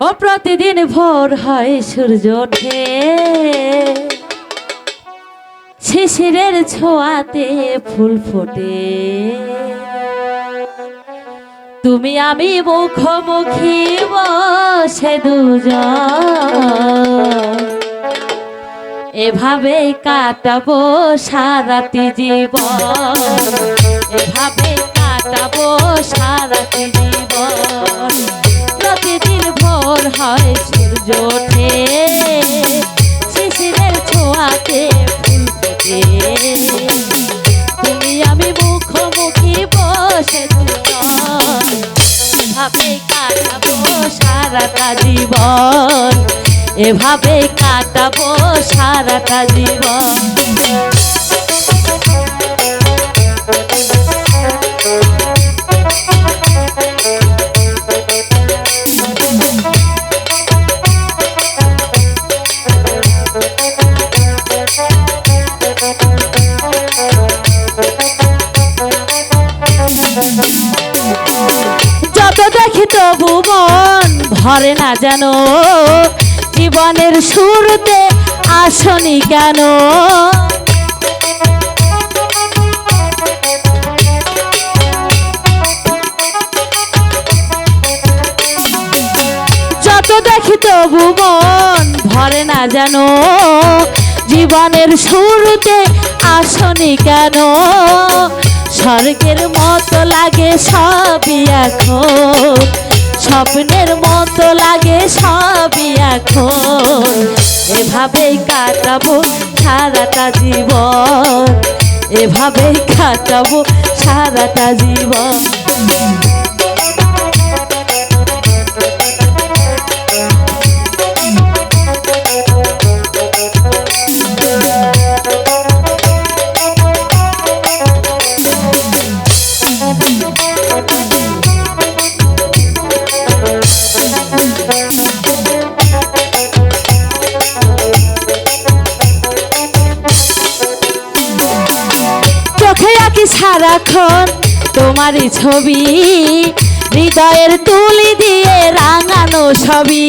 ও প্রতিদিন ভোর হয় সূর্য ওঠে। শিশিরের ছোঁয়াতে ফুল ফোটে। তুমি আমি মুখোমুখি বসে দুজন। এভাবে কাটাবো সারাটি জীবন। এভাবে কাটাবো সারাটি জীবন। ভোর হয় সূর্য ওঠে শিশিরের ছোঁয়াতে ফুল ফোটে। তুমি আমি মুখোমুখি বসে এভাবে কাটাবো সারাটা জীবন। এভাবে কাটাবো সারাটা জীবন। দেখি তবু মন ভরে না যেন। জীবনের শুরুতে আসনি কেন? যত দেখি তবু মন ভরে না যেন। জীবনের শুরুতে আসনি কেন? স্বর্গের মতো লাগে সবই এখন। স্বপ্নের মতো লাগে সবই এখন। এভাবেই কাটাবো সারাটা জীবন। এভাবেই কাটাবো সারাটা জীবন। সারাক্ষণ তোমারই ছবি, হৃদয়ের তুলি দিয়ে রাঙানো ছবি।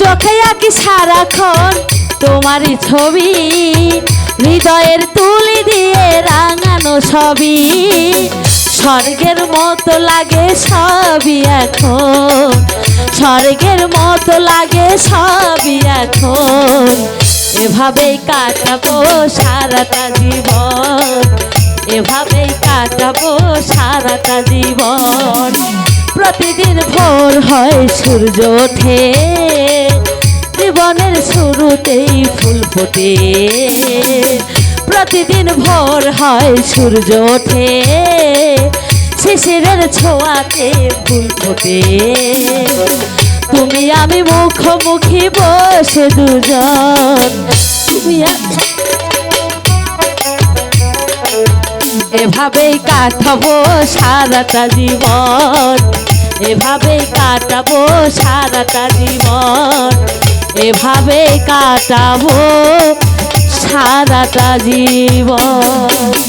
চোখে আঁকি সারাক্ষণ তোমারই ছবি, হৃদয়ের তুলি দিয়ে রাঙানো ছবি। স্বর্গের মতো লাগে সবই এখন। স্বর্গের মতো লাগে সবই এখন। এভাবেই কাটাবো সারাটা জীবন। এভাবেই কাটাবো সারাটা জীবন। প্রতিদিন ভোর হয় সূর্য ওঠে। জীবনের শুরুতেই ফুল ফোটে। প্রতিদিন ভোর হয় সূর্য ওঠে। শিশিরের ছোঁয়াতে ফুল ফোটে। তুমি আমি মুখোমুখি বসে দুজন। তুমি এভাবেই কাটাবো সারাটা জীবন। এভাবেই কাটাবো সারাটা জীবন। এভাবে কাটাবো সারাটা জীবন।